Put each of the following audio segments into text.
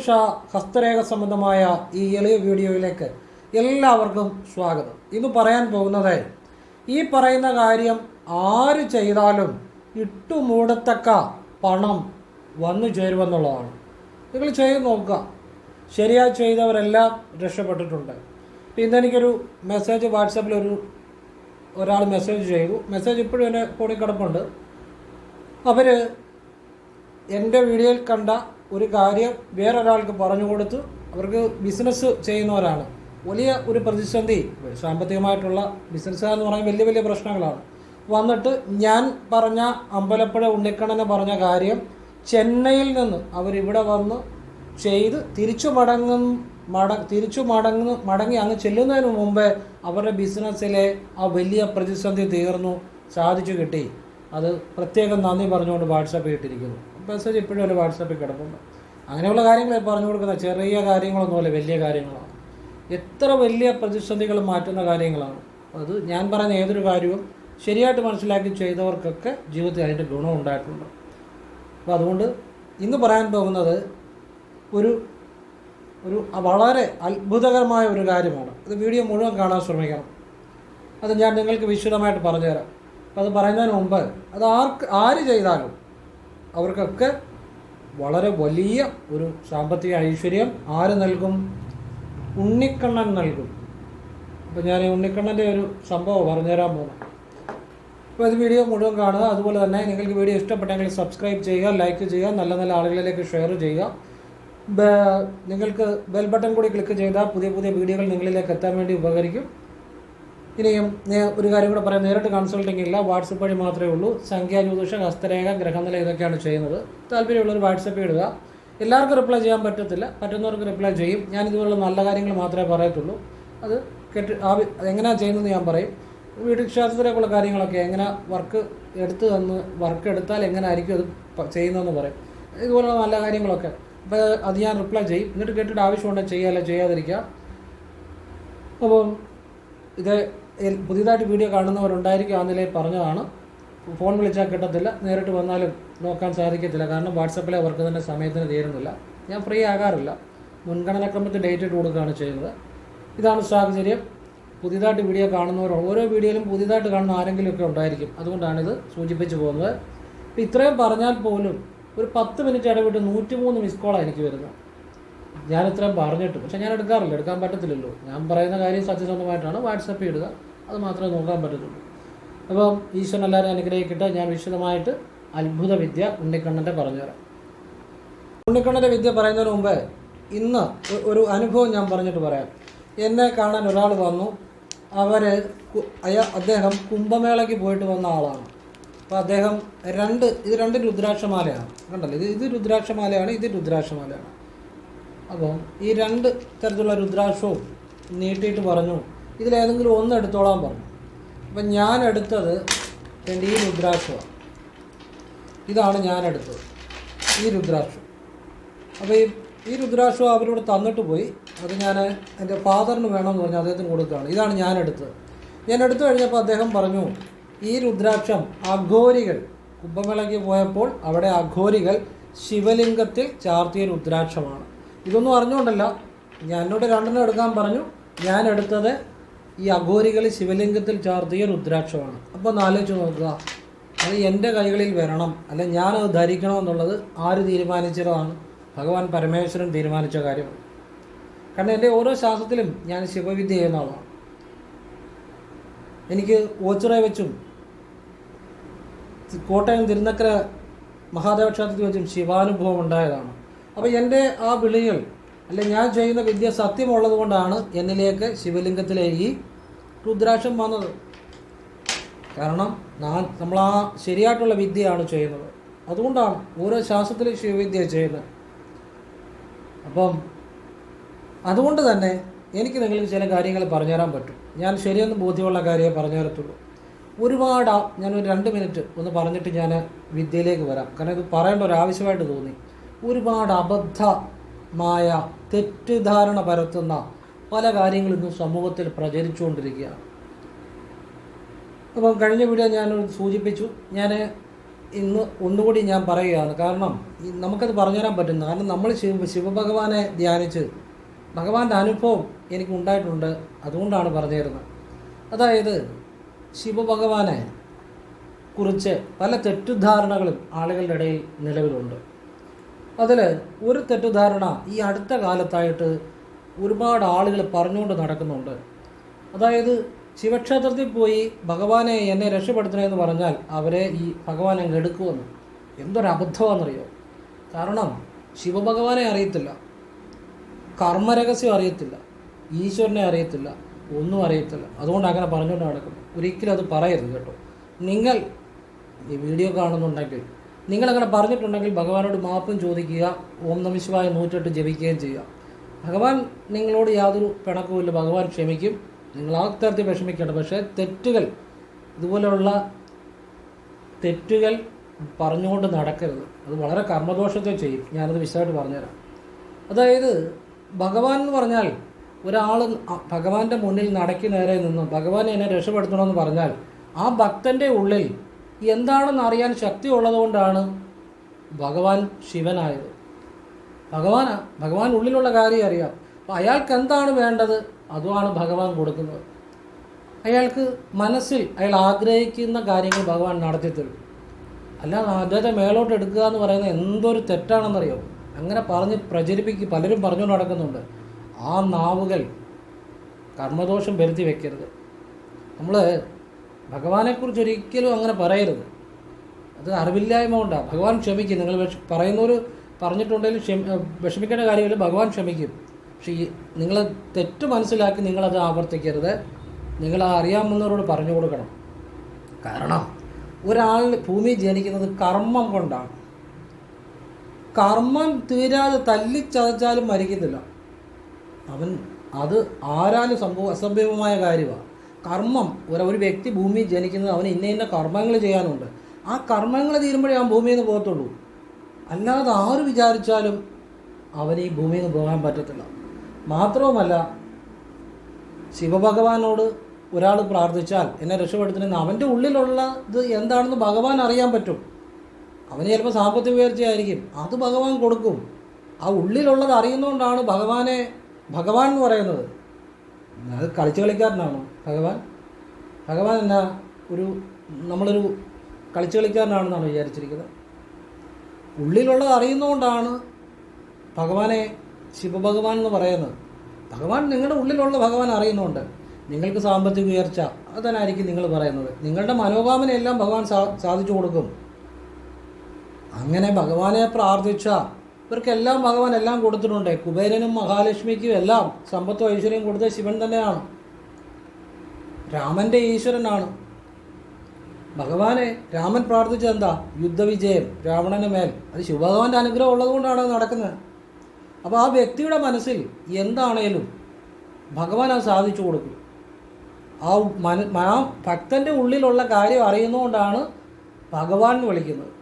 ജ്യോതിഷ ഹസ്തരേഖ സംബന്ധമായ ഈ എളിയ വീഡിയോയിലേക്ക് എല്ലാവർക്കും സ്വാഗതം. ഇന്ന് പറയാൻ പോകുന്നത് ഈ പറയുന്ന കാര്യം ആര് ചെയ്താലും ഇട്ടുമൂടത്തക്ക പണം വന്നു ചേരുമെന്നുള്ളതാണ്. നിങ്ങൾ ചെയ്ത് നോക്കുക. ശരിയായി ചെയ്തവരെല്ലാം രക്ഷപ്പെട്ടിട്ടുണ്ട്. ഇന്നെനിക്കൊരു മെസ്സേജ് വാട്സാപ്പിൽ ഒരു ഒരാൾ മെസ്സേജ് ചെയ്തു. മെസ്സേജ് ഇപ്പോഴും എന്റെ കൂടി കിടപ്പുണ്ട്. അവർ എന്റെ വീഡിയോയിൽ കണ്ട ഒരു കാര്യം വേറൊരാൾക്ക് പറഞ്ഞു കൊടുത്ത് അവർക്ക് ബിസിനസ് ചെയ്യുന്നവരാണ്. വലിയ ഒരു പ്രതിസന്ധി സാമ്പത്തികമായിട്ടുള്ള ബിസിനസ് എന്ന് പറയാൻ വലിയ വലിയ പ്രശ്നങ്ങളാണ്. വന്നിട്ട് ഞാൻ പറഞ്ഞ അമ്പലപ്പുഴ ഉണ്ണിക്കണ്ണന് പറഞ്ഞ കാര്യം ചെന്നൈയിൽ നിന്ന് അവരിവിടെ വന്ന് ചെയ്ത് തിരിച്ചു മടങ്ങും മട തിരിച്ചു മടങ്ങുന്നു മടങ്ങി അങ്ങ് ചെല്ലുന്നതിന് മുമ്പേ അവരുടെ ബിസിനസ്സിലെ ആ വലിയ പ്രതിസന്ധി തീർന്നു. സാധിച്ചു കിട്ടി. അത് പ്രത്യേകം നന്ദി പറഞ്ഞുകൊണ്ട് വാട്സാപ്പ് ഇട്ടിരിക്കുന്നു. മെസ്സേജ് ഇപ്പോഴും എന്റെ വാട്സാപ്പിൽ കിടപ്പുണ്ട്. അങ്ങനെയുള്ള കാര്യങ്ങൾ പറഞ്ഞു കൊടുക്കുന്ന ചെറിയ കാര്യങ്ങളൊന്നുമല്ല വലിയ കാര്യങ്ങളാണ്. എത്ര വലിയ പ്രതിസന്ധികൾ മാറ്റുന്ന കാര്യങ്ങളാണ്. അത് ഞാൻ പറഞ്ഞ ഏതൊരു കാര്യവും ശരിയായിട്ട് മനസ്സിലാക്കി ചെയ്തവർക്കൊക്കെ ജീവിതത്തിൽ അതിന്റെ ഗുണം ഉണ്ടായിട്ടുണ്ട്. അപ്പോൾ അതുകൊണ്ട് ഇന്ന് പറയാൻ പോകുന്നത് ഒരു ഒരു വളരെ അത്ഭുതകരമായ ഒരു കാര്യമാണ്. ഇത് വീഡിയോ മുഴുവൻ കാണാൻ ശ്രമിക്കണം. അത് ഞാൻ നിങ്ങൾക്ക് വിശദമായിട്ട് പറഞ്ഞുതരാം. അപ്പോൾ അത് പറയുന്നതിന് മുമ്പ് അത് ആർക്ക് ആര് ചെയ്താലും അവർക്കൊക്കെ വളരെ വലിയ ഒരു സാമ്പത്തിക ഐശ്വര്യം ആര് നൽകും? ഉണ്ണിക്കണ്ണൻ നൽകും. അപ്പോൾ ഞാൻ ഉണ്ണിക്കണ്ണന്റെ ഒരു സംഭവം പറഞ്ഞുതരാൻ പോകുന്നു അപ്പോൾ ഇത് വീഡിയോ മുഴുവൻ കാണുക. അതുപോലെ തന്നെ നിങ്ങൾക്ക് വീഡിയോ ഇഷ്ടപ്പെട്ടെങ്കിൽ സബ്സ്ക്രൈബ് ചെയ്യുക ലൈക്ക് ചെയ്യുക നല്ല നല്ല ആളുകളിലേക്ക് ഷെയർ ചെയ്യുക. നിങ്ങൾക്ക് ബെൽ ബട്ടൺ കൂടി ക്ലിക്ക് ചെയ്താൽ പുതിയ പുതിയ വീഡിയോകൾ നിങ്ങളിലേക്ക് എത്താൻ വേണ്ടി ഉപകരിക്കും. ഇനിയും ഒരു കാര്യം കൂടെ പറയാം. നേരിട്ട് കൺസൾട്ടിംഗ് ഇല്ല. വാട്സപ്പ് വഴി മാത്രമേ ഉള്ളൂ. സംഖ്യാ ജ്യോതിഷ ഹസ്തരേഖ ഗ്രഹനില ഇതൊക്കെയാണ് ചെയ്യുന്നത്. താല്പര്യമുള്ളവർ വാട്സപ്പ് ഇടുക. എല്ലാവർക്കും റിപ്ലൈ ചെയ്യാൻ പറ്റത്തില്ല. പറ്റുന്നവർക്ക് റിപ്ലൈ ചെയ്യും. ഞാൻ ഇതുപോലുള്ള നല്ല കാര്യങ്ങൾ മാത്രമേ പറയത്തുള്ളൂ. അത് കെട്ടി എങ്ങനെയാണ് ചെയ്യുന്നതെന്ന് ഞാൻ പറയും. വീട്ടുശാസ്ത്രത്തിലേക്കുള്ള കാര്യങ്ങളൊക്കെ എങ്ങനെ വർക്ക് എടുത്തു തന്ന് വർക്ക് എടുത്താൽ എങ്ങനെ ആയിരിക്കും അത് ചെയ്യുന്നതെന്ന് പറയും. ഇതുപോലുള്ള നല്ല കാര്യങ്ങളൊക്കെ. അപ്പോൾ അത് ഞാൻ റിപ്ലൈ ചെയ്യും. എന്നിട്ട് കേട്ടിട്ട് ആവശ്യമുണ്ടെങ്കിൽ ചെയ്യാമല്ലോ ചെയ്യാതിരിക്കുക അപ്പോൾ ഇത് പുതിയതായിട്ട് വീഡിയോ കാണുന്നവരുണ്ടായിരിക്കും ആ നിലയിൽ പറഞ്ഞതാണ്. ഫോൺ വിളിച്ചാൽ കിട്ടത്തില്ല. നേരിട്ട് വന്നാലും നോക്കാൻ സാധിക്കത്തില്ല. കാരണം വാട്സപ്പിലെ അവർക്ക് തന്നെ സമയത്തിന് തീരുന്നില്ല. ഞാൻ ഫ്രീ ആകാറില്ല. മുൻഗണനാക്രമത്തിൽ ഡേറ്റ് ഇട്ട് കൊടുക്കുകയാണ് ചെയ്യുന്നത്. ഇതാണ് സാഹചര്യം. പുതിയതായിട്ട് വീഡിയോ കാണുന്നവർ ഓരോ വീഡിയോയിലും പുതിയതായിട്ട് കാണുന്ന ആരെങ്കിലുമൊക്കെ ഉണ്ടായിരിക്കും. അതുകൊണ്ടാണിത് സൂചിപ്പിച്ചു പോകുന്നത്. ഇപ്പം ഇത്രയും പറഞ്ഞാൽ പോലും ഒരു പത്ത് മിനിറ്റ് ഇടവിട്ട് നൂറ്റിമൂന്ന് മിസ് കോളാണ് എനിക്ക് വരുന്നത്. ഞാൻ ഇത്രയും പറഞ്ഞിട്ട് പക്ഷെ ഞാൻ എടുക്കാറില്ല. എടുക്കാൻ പറ്റത്തില്ലല്ലോ. ഞാൻ പറയുന്ന കാര്യം സത്യസന്ധമായിട്ടാണ്. വാട്സപ്പിൽ ഇടുക. അത് മാത്രമേ നോക്കാൻ പറ്റത്തുള്ളൂ. അപ്പം ഈശ്വരൻ എല്ലാവരും അനുഗ്രഹിക്കട്ടെ. ഞാൻ വിശദമായിട്ട് അത്ഭുത വിദ്യ ഉണ്ണിക്കണ്ണന്റെ പറഞ്ഞുതരാം. ഉണ്ണിക്കണ്ണന്റെ വിദ്യ പറയുന്നതിന് മുമ്പ് ഇന്ന് ഒരു അനുഭവം ഞാൻ പറഞ്ഞിട്ട് പറയാം. എന്നെ കാണാൻ ഒരാൾ വന്നു. അവർ അദ്ദേഹം കുംഭമേളയ്ക്ക് പോയിട്ട് വന്ന ആളാണ്. അപ്പോൾ അദ്ദേഹം രണ്ട് ഇത് രണ്ട് രുദ്രാക്ഷമാലയാണ്. കണ്ടല്ലോ? ഇത് ഇത് രുദ്രാക്ഷമാലയാണ് ഇത് രുദ്രാക്ഷമാലയാണ്. അപ്പം ഈ രണ്ട് തരത്തിലുള്ള രുദ്രാക്ഷവും നീട്ടിയിട്ട് പറഞ്ഞു. ഇതിലേതെങ്കിലും ഒന്ന് എടുത്തോളാൻ പറഞ്ഞു. അപ്പം ഞാൻ എടുത്തത് എന്റെ ഈ രുദ്രാക്ഷമാണ് ഇതാണ് ഞാൻ എടുത്തത്. ഈ രുദ്രാക്ഷം. അപ്പോൾ ഈ ഈ രുദ്രാക്ഷം അവരോട് തന്നിട്ട് പോയി. അത് ഞാൻ എന്റെ ഫാദറിന് വേണമെന്ന് പറഞ്ഞു അദ്ദേഹത്തിന് കൊടുക്കുകയാണ്. ഇതാണ് ഞാൻ എടുത്തത്. ഞാൻ എടുത്തു കഴിഞ്ഞപ്പോൾ അദ്ദേഹം പറഞ്ഞു ഈ രുദ്രാക്ഷം അഘോരികൾ. കുംഭമേളയ്ക്ക് പോയപ്പോൾ അവിടെ അഘോരികൾ ശിവലിംഗത്തിൽ ചാർത്തിയ രുദ്രാക്ഷമാണ്. ഇതൊന്നും അറിഞ്ഞുകൊണ്ടല്ല. ഞാൻ എന്നോട് രണ്ടെണ്ണം എടുക്കാൻ പറഞ്ഞു. ഞാൻ എടുത്തത് ഈ അഘോരികൾ ശിവലിംഗത്തിൽ ചാർത്തിയ രുദ്രാക്ഷമാണ്. അപ്പോൾ ഒന്ന് ആലോചിച്ച് നോക്കുക. അത് എന്റെ കൈകളിൽ വരണം അല്ലെ ഞാനത് ധരിക്കണം എന്നുള്ളത് ആര് തീരുമാനിച്ചതാണ്? ഭഗവാൻ പരമേശ്വരൻ തീരുമാനിച്ച കാര്യമാണ് കാരണം എന്റെ ഓരോ ശാസ്ത്രത്തിലും ഞാൻ ശിവവിദ്യ ചെയ്യുന്ന ആളാണ്. എനിക്ക് ഓച്ചിറ വെച്ചും കോട്ടയം തിരുനക്കര മഹാദേവ ക്ഷേത്രത്തിൽ വെച്ചും ശിവാനുഭവം ഉണ്ടായതാണ്. അപ്പോൾ എന്റെ ആ വിളികൾ അല്ലെ ഞാൻ ചെയ്യുന്ന വിദ്യ സത്യമുള്ളത് കൊണ്ടാണ് എന്നിലേക്ക് ശിവലിംഗത്തിലെ ഈ രുദ്രാക്ഷം വന്നത്. കാരണം നമ്മൾ ആ ശരിയായിട്ടുള്ള വിദ്യയാണ് ചെയ്യുന്നത്. അതുകൊണ്ടാണ് ഓരോ ശാസ്ത്രത്തിലും ശിവവിദ്യ ചെയ്യുന്നത്. അപ്പം അതുകൊണ്ട് തന്നെ എനിക്ക് നിങ്ങൾക്ക് ചില കാര്യങ്ങൾ പറഞ്ഞുതരാൻ പറ്റും. ഞാൻ ശരിയെന്ന് ബോധ്യമുള്ള കാര്യമേ പറഞ്ഞു തരത്തുള്ളൂ ഒരുപാട് ഞാൻ ഒരു രണ്ട് മിനിറ്റ് ഒന്ന് പറഞ്ഞിട്ട് ഞാൻ വിദ്യയിലേക്ക് വരാം. കാരണം ഇത് പറയേണ്ട ഒരു ആവശ്യമായിട്ട് തോന്നി. ഒരുപാട് അബദ്ധമായ തെറ്റിദ്ധാരണ പരത്തുന്ന പല കാര്യങ്ങളും ഇന്ന് സമൂഹത്തിൽ പ്രചരിച്ചുകൊണ്ടിരിക്കുകയാണ്. അപ്പം കഴിഞ്ഞ വീഡിയോ ഞാൻ സൂചിപ്പിച്ചു. ഞാൻ ഇന്ന് ഒന്നുകൂടി ഞാൻ പറയുകയാണ്. കാരണം നമുക്കത് പറഞ്ഞുതരാൻ പറ്റും. കാരണം നമ്മൾ ശിവ ശിവഭഗവാനെ ധ്യാനിച്ച് ഭഗവാന്റെ അനുഭവം എനിക്ക് ഉണ്ടായിട്ടുണ്ട്. അതുകൊണ്ടാണ് പറഞ്ഞു തരുന്നത് അതായത് ശിവഭഗവാനെ കുറിച്ച് പല തെറ്റിദ്ധാരണകളും ആളുകളുടെ ഇടയിൽ നിലവിലുണ്ട്. അതിൽ ഒരു തെറ്റിദ്ധാരണ ഈ അടുത്ത കാലത്തായിട്ട് ഒരുപാട് ആളുകൾ പറഞ്ഞുകൊണ്ട് നടക്കുന്നുണ്ട്. അതായത് ശിവക്ഷേത്രത്തിൽ പോയി ഭഗവാനെ എന്നെ രക്ഷപ്പെടുത്തണമെന്ന് പറഞ്ഞാൽ അവരെ ഈ ഭഗവാൻ അങ്ങ് എടുക്കുമെന്ന്. എന്തൊരു അബദ്ധമാണെന്നറിയോ? കാരണം ശിവഭഗവാനെ അറിയത്തില്ല. കർമ്മരഹസ്യം അറിയത്തില്ല. ഈശ്വരനെ അറിയത്തില്ല. ഒന്നും അറിയത്തില്ല. അതുകൊണ്ട് അങ്ങനെ പറഞ്ഞുകൊണ്ട് നടക്കുന്നു. ഒരിക്കലും അത് പറയരുത് കേട്ടോ. നിങ്ങൾ ഈ വീഡിയോ കാണുന്നുണ്ടെങ്കിൽ നിങ്ങളങ്ങനെ പറഞ്ഞിട്ടുണ്ടെങ്കിൽ ഭഗവാനോട് മാപ്പും ചോദിക്കുക. ഓം നമിശിവായ നൂറ്റെട്ട് ജപിക്കുകയും ചെയ്യുക. ഭഗവാൻ നിങ്ങളോട് യാതൊരു പിണക്കവുമില്ല. ഭഗവാൻ ക്ഷമിക്കും. നിങ്ങൾ ആ തരത്തിൽ വിഷമിക്കേണ്ട. പക്ഷേ തെറ്റുകൾ ഇതുപോലെയുള്ള തെറ്റുകൾ പറഞ്ഞുകൊണ്ട് നടക്കരുത്. അത് വളരെ കർമ്മദോഷത്തെ ചെയ്യും. ഞാനത് വിശദമായിട്ട് പറഞ്ഞുതരാം. അതായത് ഭഗവാൻ എന്ന് പറഞ്ഞാൽ ഒരാൾ ഭഗവാന്റെ മുന്നിൽ നടക്കി നേരെ നിന്നും ഭഗവാൻ എന്നെ രക്ഷപ്പെടുത്തണമെന്ന് പറഞ്ഞാൽ ആ ഭക്തന്റെ ഉള്ളിൽ എന്താണെന്ന് അറിയാൻ ശക്തി ഉള്ളതുകൊണ്ടാണ് ഭഗവാൻ ശിവനായത്. ഭഗവാനാ ഭഗവാൻ ഉള്ളിലുള്ള കാര്യം അറിയാം. അപ്പം അയാൾക്ക് എന്താണ് വേണ്ടത്? അതുമാണ് ഭഗവാൻ കൊടുക്കുന്നത്. അയാൾക്ക് മനസ്സിൽ അയാൾ ആഗ്രഹിക്കുന്ന കാര്യങ്ങൾ ഭഗവാൻ നടത്തി തരും. അല്ലാതെ അദ്ദേഹത്തെ മേലോട്ട് എടുക്കുക എന്ന് പറയുന്നത് എന്തൊരു തെറ്റാണെന്നറിയോ? അങ്ങനെ പറഞ്ഞ് പ്രചരിപ്പിക്കുക പലരും പറഞ്ഞു നടക്കുന്നുണ്ട്. ആ നാവുകൾ കർമ്മദോഷം വരുത്തി വെക്കരുത്. നമ്മൾ ഭഗവാനെക്കുറിച്ച് ഒരിക്കലും അങ്ങനെ പറയരുത്. അത് അറിവില്ലായ്മ കൊണ്ടാണ് ഭഗവാൻ ക്ഷമിക്കും. നിങ്ങൾ വിഷ- പറയുന്നവർ പറഞ്ഞിട്ടുണ്ടെങ്കിൽ ക്ഷമ വിഷമിക്കേണ്ട കാര്യമില്ല. ഭഗവാൻ ക്ഷമിക്കും. പക്ഷേ ഈ നിങ്ങൾ തെറ്റ് മനസ്സിലാക്കി നിങ്ങളത് ആവർത്തിക്കരുത്. നിങ്ങൾ അറിയാമെന്നവരോട് പറഞ്ഞു കൊടുക്കണം. കാരണം ഒരാൾ ഭൂമി ജനിക്കുന്നത് കർമ്മം കൊണ്ടാണ്. കർമ്മം തീരാതെ തല്ലിച്ചതച്ചാലും മരിക്കുന്നില്ല. അവൻ അത് ആരാലും സംഭവ അസംഭവമായ കാര്യമാണ്. കർമ്മം ഒരു ഒരു വ്യക്തി ഭൂമിയിൽ ജനിക്കുന്നത് അവന് ഇന്ന ഇന്ന കർമ്മങ്ങൾ ചെയ്യാനുണ്ട്. ആ കർമ്മങ്ങൾ തീരുമ്പോഴേ അവൻ ഭൂമിയിൽ നിന്ന് പോകത്തുള്ളൂ. അല്ലാതെ ആര് വിചാരിച്ചാലും അവന് ഈ ഭൂമിയിൽ നിന്ന് പോകാൻ പറ്റത്തില്ല. മാത്രവുമല്ല ശിവഭഗവാനോട് ഒരാൾ പ്രാർത്ഥിച്ചാൽ എന്നെ രക്ഷപ്പെടുത്തണമെന്ന് അവന്റെ ഉള്ളിലുള്ളത് എന്താണെന്ന് ഭഗവാൻ അറിയാൻ പറ്റും. അവന് ചിലപ്പോൾ സാമ്പത്തിക ഉയർച്ചയായിരിക്കും അത് ഭഗവാൻ കൊടുക്കും. ആ ഉള്ളിലുള്ളത് അറിയുന്നതുകൊണ്ടാണ് ഭഗവാനെ ഭഗവാൻ എന്ന് പറയുന്നത്. അത് കളിച്ചു കളിക്കാരനാണോ ഭഗവാൻ. ഭഗവാൻ എന്നാ ഒരു നമ്മളൊരു കളിച്ചു കളിക്കാരനാണെന്നാണ് വിചാരിച്ചിരിക്കുന്നത്. ഉള്ളിലുള്ളത് അറിയുന്നതുകൊണ്ടാണ് ഭഗവാനെ ശിവഭഗവാൻ എന്ന് പറയുന്നത്. ഭഗവാൻ നിങ്ങളുടെ ഉള്ളിലുള്ള ഭഗവാൻ അറിയുന്നുണ്ട്. നിങ്ങൾക്ക് സാമ്പത്തിക ഉയർച്ച അതനായിരിക്കും നിങ്ങൾ പറയുന്നത്. നിങ്ങളുടെ മനോകാമനയെല്ലാം ഭഗവാൻ സാധിച്ചു കൊടുക്കും. അങ്ങനെ ഭഗവാനെ പ്രാർത്ഥിച്ച ഇവർക്കെല്ലാം ഭഗവാൻ എല്ലാം കൊടുത്തിട്ടുണ്ട്. കുബേരനും മഹാലക്ഷ്മിക്കും എല്ലാം സമ്പത്തും ഐശ്വര്യം കൊടുത്ത ശിവൻ തന്നെയാണ്. രാമന്റെ ഈശ്വരനാണ്. ഭഗവാനെ രാമൻ പ്രാർത്ഥിച്ചത് എന്താ? യുദ്ധവിജയം രാവണന് മേൽ. അത് ശിവഭഗവാന്റെ അനുഗ്രഹം ഉള്ളതുകൊണ്ടാണ് നടക്കുന്നത്. അപ്പോൾ ആ വ്യക്തിയുടെ മനസ്സിൽ എന്താണേലും ഭഗവാൻ അത് സാധിച്ചു കൊടുക്കും. ആ മന ആ ഭക്തന്റെ ഉള്ളിലുള്ള കാര്യം അറിയുന്നതുകൊണ്ടാണ് ഭഗവാൻ വിളിക്കുന്നത്.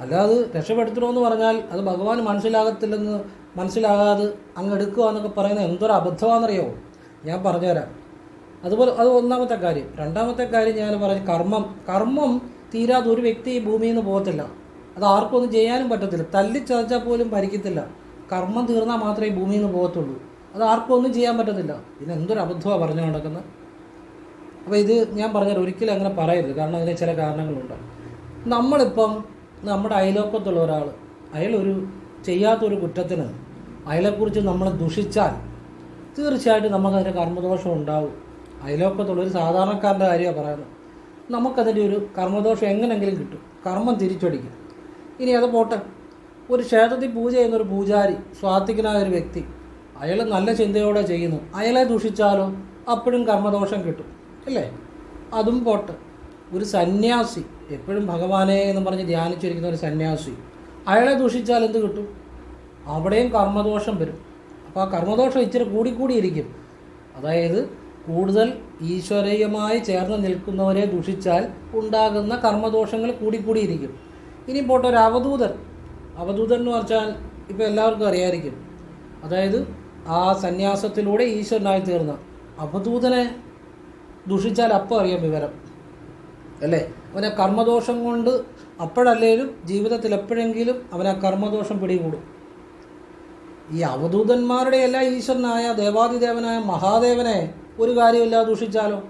അല്ലാതെ രക്ഷപ്പെടുത്തണമെന്ന് പറഞ്ഞാൽ അത് ഭഗവാൻ മനസ്സിലാകത്തില്ലെന്ന് മനസ്സിലാകാതെ അങ്ങ് എടുക്കുക എന്നൊക്കെ പറയുന്നത് എന്തൊരു അബദ്ധമാണെന്നറിയോ ഞാൻ പറഞ്ഞുതരാം. അതുപോലെ അത് ഒന്നാമത്തെ കാര്യം. രണ്ടാമത്തെ കാര്യം ഞാൻ പറഞ്ഞ കർമ്മം. കർമ്മം തീരാതെ ഒരു വ്യക്തി ഈ ഭൂമിയിൽ നിന്ന് പോകത്തില്ല. അത് ആർക്കും ഒന്നും ചെയ്യാനും പറ്റത്തില്ല. തല്ലിച്ചതച്ചാൽ പോലും ഭരിക്കത്തില്ല. കർമ്മം തീർന്നാൽ മാത്രമേ ഈ ഭൂമിയിൽ നിന്ന് പോകത്തുള്ളൂ. അത് ആർക്കും ഒന്നും ചെയ്യാൻ പറ്റത്തില്ല. പിന്നെ എന്തൊരു അബദ്ധമാണ് പറഞ്ഞു നടക്കുന്നത്? അപ്പോൾ ഇത് ഞാൻ പറഞ്ഞാൽ ഒരിക്കലും അങ്ങനെ പറയരുത്. കാരണം അതിന് ചില കാരണങ്ങളുണ്ട്. നമ്മളിപ്പം നമ്മുടെ അയലോക്കത്തുള്ള ഒരാൾ അയാളൊരു ചെയ്യാത്തൊരു കുറ്റത്തിന് അയാളെക്കുറിച്ച് നമ്മൾ ദുഷിച്ചാൽ തീർച്ചയായിട്ടും നമുക്കതിന് കർമ്മദോഷം ഉണ്ടാവും. അയലോക്കത്തുള്ള ഒരു സാധാരണക്കാരന്റെ കാര്യമാണ് പറയുന്നത്. നമുക്കതിന്റെ ഒരു കർമ്മദോഷം എങ്ങനെങ്കിലും കിട്ടും. കർമ്മം തിരിച്ചടിക്കും. ഇനി അത് പോട്ടെ. ഒരു ക്ഷേത്രത്തിൽ പൂജ ചെയ്യുന്ന ഒരു പൂജാരി സ്വാത്വികനായ ഒരു വ്യക്തി അയാൾ നല്ല ചിന്തയോടെ ചെയ്യുന്നു. അയാളെ ദുഷിച്ചാലോ അപ്പോഴും കർമ്മദോഷം കിട്ടും. അല്ലേ? അതും പോട്ടെ. ഒരു സന്യാസി എപ്പോഴും ഭഗവാനെ എന്ന് പറഞ്ഞ് ധ്യാനിച്ചിരിക്കുന്ന ഒരു സന്യാസി അയാളെ ദുഷിച്ചാൽ എന്ത് കിട്ടും? അവിടെയും കർമ്മദോഷം വരും. അപ്പോൾ ആ കർമ്മദോഷം ഇച്ചിരി കൂടിക്കൂടിയിരിക്കും അതായത് കൂടുതൽ ഈശ്വരീയമായി ചേർന്ന് നിൽക്കുന്നവരെ ദുഷിച്ചാൽ ഉണ്ടാകുന്ന കർമ്മദോഷങ്ങൾ കൂടിക്കൂടിയിരിക്കും. ഇനി പോട്ടെ ഒരു അവധൂതൻ. അവധൂതൻ എന്ന് പറഞ്ഞാൽ ഇപ്പോൾ എല്ലാവർക്കും അറിയായിരിക്കും. അതായത് ആ സന്യാസത്തിലൂടെ ഈശ്വരനായി തീർന്ന. അവധൂതനെ ദുഷിച്ചാൽ അപ്പം അറിയാം വിവരം. അല്ലേ? അവനെ കർമ്മദോഷം കൊണ്ട് അപ്പോഴല്ലേലും ജീവിതത്തിൽ എപ്പോഴെങ്കിലും അവനെ കർമ്മദോഷം പിടികൂടും. ഈ അവധൂതന്മാരുടെ എല്ലാ ഈശ്വരനായ ദേവാദിദേവനായ മഹാദേവനെ ഒരു കാര്യമില്ലാതെ ദൂഷിച്ചാലോ?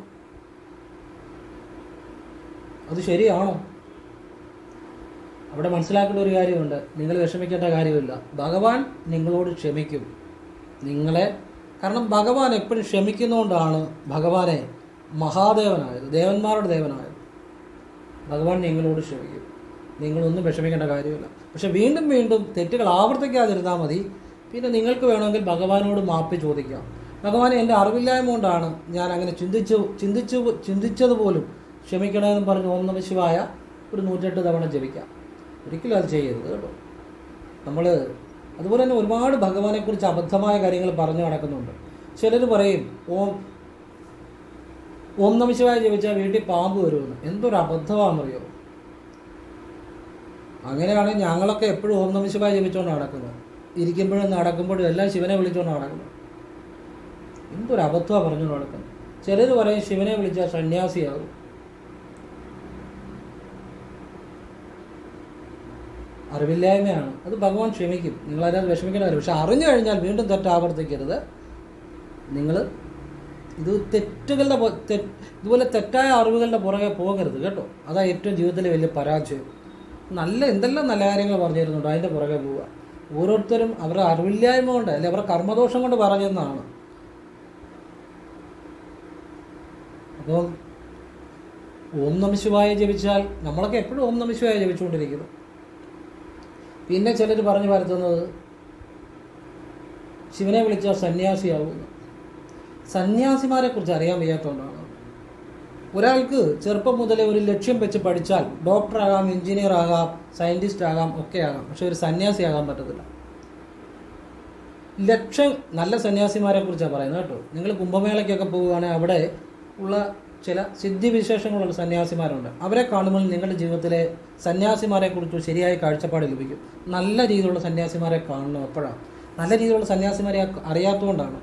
അത് ശരിയാണോ? അവിടെ മനസ്സിലാക്കേണ്ട ഒരു കാര്യമുണ്ട്. നിങ്ങൾ വിഷമിക്കേണ്ട കാര്യമില്ല. ഭഗവാൻ നിങ്ങളോട് ക്ഷമിക്കും. നിങ്ങളെ കാരണം ഭഗവാൻ എപ്പോഴും ക്ഷമിക്കുന്നതുകൊണ്ടാണ് ഭഗവാനെ മഹാദേവനായത് ദേവന്മാരുടെ ദേവനായത്. ഭഗവാൻ നിങ്ങളോട് ക്ഷമിക്കും. നിങ്ങളൊന്നും വിഷമിക്കേണ്ട കാര്യമില്ല. പക്ഷെ വീണ്ടും വീണ്ടും തെറ്റുകൾ ആവർത്തിക്കാതിരുന്നാൽ മതി. പിന്നെ നിങ്ങൾക്ക് വേണമെങ്കിൽ ഭഗവാനോട് മാപ്പ് ചോദിക്കാം. ഭഗവാനെ എന്റെ അറിവില്ലായ്മ കൊണ്ടാണ് ഞാൻ അങ്ങനെ ചിന്തിച്ചു ചിന്തിച്ചു ചിന്തിച്ചതുപോലും ക്ഷമിക്കണമെന്ന് പറഞ്ഞ് ഓം ശിവായ ഒരു നൂറ്റെട്ട് തവണ ജപിക്കാം. ഒരിക്കലും അത് ചെയ്യരുത് കേട്ടോ. നമ്മൾ അതുപോലെ തന്നെ ഒരുപാട് ഭഗവാനെക്കുറിച്ച് അബദ്ധമായ കാര്യങ്ങൾ പറഞ്ഞു നടക്കുന്നുണ്ട്. ചിലർ പറയും ഓം ഓം നമ ജപിച്ചാൽ വീട്ടിൽ പാമ്പ് വരുമെന്ന്. എന്തൊരു അബദ്ധമാണെന്നറിയോ? അങ്ങനെയാണെങ്കിൽ ഞങ്ങളൊക്കെ എപ്പോഴും ഓം നമ ജപിച്ചുകൊണ്ട് നടക്കുന്നത്. ഇരിക്കുമ്പോഴും നടക്കുമ്പോഴും എല്ലാം ശിവനെ വിളിച്ചുകൊണ്ട് നടക്കുന്നത്. എന്തൊരു അബദ്ധ പറഞ്ഞു നടക്കുന്നത്? ചിലർ പറയും ശിവനെ വിളിച്ചാൽ സന്യാസിയാകും. അറിവില്ലായ്മയാണ്. അത് ഭഗവാൻ ക്ഷമിക്കും. നിങ്ങളതിനകത്ത് വിഷമിക്കേണ്ട കാര്യം പക്ഷെ അറിഞ്ഞു കഴിഞ്ഞാൽ വീണ്ടും തെറ്റാവർത്തിക്കരുത്. നിങ്ങൾ ഇത് തെറ്റുകളുടെ ഇതുപോലെ തെറ്റായ അറിവുകളുടെ പുറകെ പോകരുത് കേട്ടോ. അതാ ഏറ്റവും ജീവിതത്തിലെ വലിയ പരാജയം. നല്ല എന്തെല്ലാം നല്ല കാര്യങ്ങൾ പറഞ്ഞു തരുന്നുണ്ട് അതിന്റെ പുറകെ പോവുക. ഓരോരുത്തരും അവരുടെ അറിവില്ലായ്മ കൊണ്ട് അല്ലെങ്കിൽ അവരുടെ കർമ്മദോഷം കൊണ്ട് പറഞ്ഞെന്നാണ്. അപ്പം ഓം നമ ശിവായ ജപിച്ചാൽ നമ്മളൊക്കെ എപ്പോഴും ഓം നമ ശിവായ ജപിച്ചുകൊണ്ടിരിക്കുന്നു. പിന്നെ ചിലർ പറഞ്ഞു പരത്തുന്നത് ശിവനെ വിളിച്ചാൽ സന്യാസിയാവുന്നു സന്യാസിമാരെ കുറിച്ച് അറിയാൻ വയ്യാത്തതുകൊണ്ടാണ് ഒരാൾക്ക് ചെറുപ്പം മുതലേ ഒരു ലക്ഷ്യം വെച്ച് പഠിച്ചാൽ ഡോക്ടറാകാം എഞ്ചിനീയർ ആകാം സയന്റിസ്റ്റ് ആകാം ഒക്കെ ആകാം പക്ഷെ ഒരു സന്യാസി ആകാൻ പറ്റത്തില്ല. ലക്ഷ്യം നല്ല സന്യാസിമാരെ കുറിച്ചാണ് പറയുന്നത് കേട്ടോ. നിങ്ങൾ കുംഭമേളയ്ക്കൊക്കെ പോവുകയാണെങ്കിൽ അവിടെ ഉള്ള ചില സിദ്ധിവിശേഷങ്ങളുള്ള സന്യാസിമാരുണ്ട്. അവരെ കാണുമ്പോൾ നിങ്ങളുടെ ജീവിതത്തിലെ സന്യാസിമാരെ കുറിച്ച് ശരിയായ കാഴ്ചപ്പാട് ലഭിക്കും. നല്ല രീതിയിലുള്ള സന്യാസിമാരെ കാണണം എപ്പോഴാണ് നല്ല രീതിയിലുള്ള സന്യാസിമാരെ അറിയാത്തതുകൊണ്ടാണ്.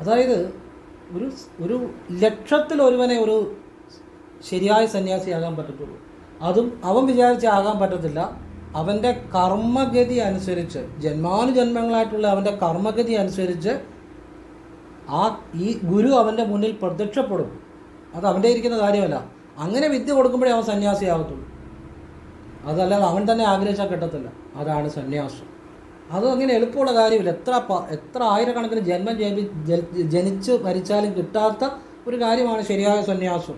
അതായത് ഒരു ഒരു ലക്ഷത്തിൽ ഒരുവനെ ഒരു ശരിയായ സന്യാസിയാകാൻ പറ്റത്തുള്ളൂ. അതും അവൻ വിചാരിച്ചാകാൻ പറ്റത്തില്ല. അവന്റെ കർമ്മഗതി അനുസരിച്ച് ജന്മാനുജന്മങ്ങളായിട്ടുള്ള അവന്റെ കർമ്മഗതി അനുസരിച്ച് ആ ഈ ഗുരു അവന്റെ മുന്നിൽ പ്രത്യക്ഷപ്പെടും. അത് അവന്റെ ഇരിക്കുന്ന കാര്യമല്ല. അങ്ങനെ വിദ്യ കൊടുക്കുമ്പോഴേ അവൻ സന്യാസിയാകത്തുള്ളൂ അതല്ലാതെ അവൻ തന്നെ ആഗ്രഹിച്ചാൽ കിട്ടത്തില്ല. അതാണ് സന്യാസം. അത് അങ്ങനെ എളുപ്പമുള്ള കാര്യമില്ല. എത്ര എത്ര ആയിരക്കണക്കിന് ജന്മം ജനി ജനിച്ച് മരിച്ചാലും കിട്ടാത്ത ഒരു കാര്യമാണ് ശരിയായ സന്യാസം.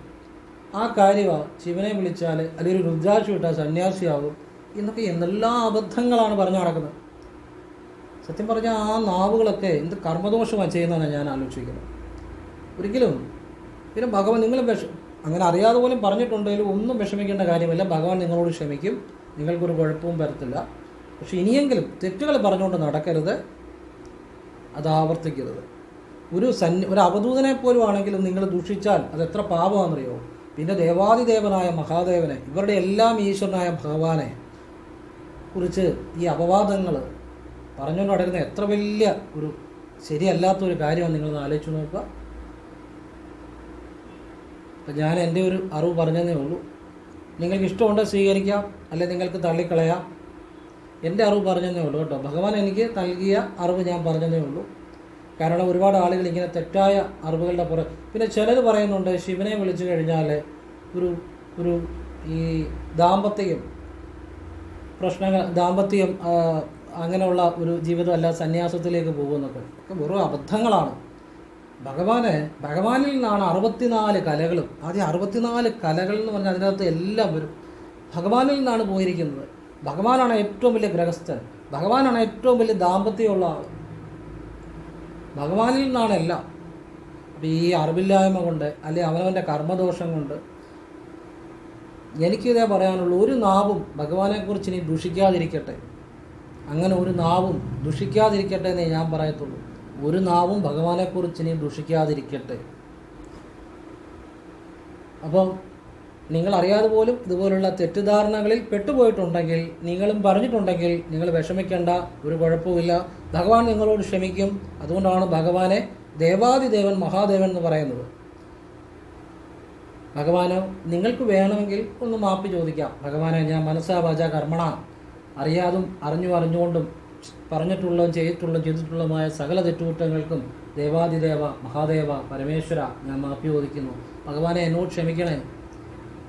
ആ കാര്യമാണ് ശിവനെ വിളിച്ചാൽ അല്ലെങ്കിൽ ഒരു രുദ്രാക്ഷി വിട്ടാൽ സന്യാസിയാകും. എന്നൊക്കെ എന്തെല്ലാം അബദ്ധങ്ങളാണ് പറഞ്ഞു നടക്കുന്നത്. സത്യം പറഞ്ഞാൽ ആ നാവുകളൊക്കെ എന്ത് കർമ്മദോഷമാണ് ചെയ്യുന്നതെന്നാണ് ഞാൻ ആലോചിക്കുന്നത്. ഒരിക്കലും പിന്നെ ഭഗവാൻ നിങ്ങൾ വിഷ അങ്ങനെ അറിയാതെ പോലും പറഞ്ഞിട്ടുണ്ടെങ്കിലും ഒന്നും വിഷമിക്കേണ്ട കാര്യമില്ല. ഭഗവാൻ നിങ്ങളോട് ക്ഷമിക്കും. നിങ്ങൾക്കൊരു കുഴപ്പവും വരത്തില്ല. പക്ഷെ ഇനിയെങ്കിലും തെറ്റുകൾ പറഞ്ഞുകൊണ്ട് നടക്കരുത്. അത് ആവർത്തിക്കരുത്. ഒരു സന്യ ഒരു അവധൂതനെ പോലും ആണെങ്കിലും നിങ്ങൾ ദുഷിച്ചാൽ അത് എത്ര പാപമാണെന്നറിയോ? പിന്നെ ദേവാദിദേവനായ മഹാദേവനെ ഇവരുടെ എല്ലാം ഈശ്വരനായ ഭഗവാനെ കുറിച്ച് ഈ അപവാദങ്ങൾ പറഞ്ഞുകൊണ്ട് നടക്കുന്ന എത്ര വലിയ ഒരു ശരിയല്ലാത്ത ഒരു കാര്യമാണ് നിങ്ങളൊന്ന് ആലോചിച്ച് നോക്കുക. അപ്പം ഞാൻ എന്റെ ഒരു അറിവ് പറഞ്ഞതേ ഉള്ളൂ. നിങ്ങൾക്ക് ഇഷ്ടമുണ്ട് സ്വീകരിക്കാം അല്ലെങ്കിൽ നിങ്ങൾക്ക് തള്ളിക്കളയാം. എന്റെ അറിവ് പറഞ്ഞതേ ഉള്ളൂ കേട്ടോ. ഭഗവാൻ എനിക്ക് നൽകിയ അറിവ് ഞാൻ പറഞ്ഞതേ ഉള്ളൂ. കാരണം ഒരുപാട് ആളുകൾ ഇങ്ങനെ തെറ്റായ അറിവുകളുടെ പുറ പിന്നെ ചിലർ പറയുന്നുണ്ട് ശിവനെ വിളിച്ചു കഴിഞ്ഞാൽ ഒരു ഒരു ഈ ദാമ്പത്യം പ്രശ്നങ്ങൾ ദാമ്പത്യം അങ്ങനെയുള്ള ഒരു ജീവിതമല്ല സന്യാസത്തിലേക്ക് പോകുന്നൊക്കെ ഒക്കെ വെറും അബദ്ധങ്ങളാണ്. ഭഗവാനെ ഭഗവാനിൽ നിന്നാണ് അറുപത്തിനാല് കലകളും. ആദ്യം അറുപത്തിനാല് കലകൾ എന്ന് പറഞ്ഞാൽ അതിനകത്ത് എല്ലാം വരും. ഭഗവാനിൽ നിന്നാണ് പോയിരിക്കുന്നത്. ഭഗവാനാണ് ഏറ്റവും വലിയ ഗ്രഹസ്ഥൻ ഭഗവാനാണ് ഏറ്റവും വലിയ ദാമ്പത്യമുള്ള ആൾ. ഭഗവാനിൽ നിന്നാണ് എല്ലാം. അപ്പം ഈ അറിവില്ലായ്മ കൊണ്ട് അല്ലെങ്കിൽ അവനവന്റെ കർമ്മദോഷം കൊണ്ട് എനിക്കിതേ പറയാനുള്ളൂ ഒരു നാവും ഭഗവാനെക്കുറിച്ച് ഇനി ദുഷിക്കാതിരിക്കട്ടെ. അങ്ങനെ ഒരു നാവും ദുഷിക്കാതിരിക്കട്ടെ എന്നേ ഞാൻ പറയത്തുള്ളൂ. ഒരു നാവും ഭഗവാനെക്കുറിച്ച് ഇനി ദുഷിക്കാതിരിക്കട്ടെ. അപ്പം നിങ്ങൾ അറിയാതെ പോലും ഇതുപോലുള്ള തെറ്റിദ്ധാരണകളിൽ പെട്ടുപോയിട്ടുണ്ടെങ്കിൽ നിങ്ങളും പറഞ്ഞിട്ടുണ്ടെങ്കിൽ നിങ്ങൾ വിഷമിക്കേണ്ട ഒരു കുഴപ്പവുമില്ല. ഭഗവാൻ നിങ്ങളോട് ക്ഷമിക്കും. അതുകൊണ്ടാണ് ഭഗവാനെ ദേവാദിദേവൻ മഹാദേവൻ എന്ന് പറയുന്നത്. ഭഗവാന് നിങ്ങൾക്ക് വേണമെങ്കിൽ ഒന്ന് മാപ്പ് ചോദിക്കാം. ഭഗവാനെ ഞാൻ മനസ്സാ വാച കർമ്മണ. അറിയാതും അറിഞ്ഞു അറിഞ്ഞുകൊണ്ടും പറഞ്ഞിട്ടുള്ളതും ചെയ്തിട്ടുള്ളതും ചെയ്തിട്ടുള്ളതുമായ സകല തെറ്റുകുറ്റങ്ങൾക്കും ദേവാദിദേവ മഹാദേവ പരമേശ്വര ഞാൻ മാപ്പി ചോദിക്കുന്നു. ഭഗവാനെ എന്നോട് ക്ഷമിക്കണേ.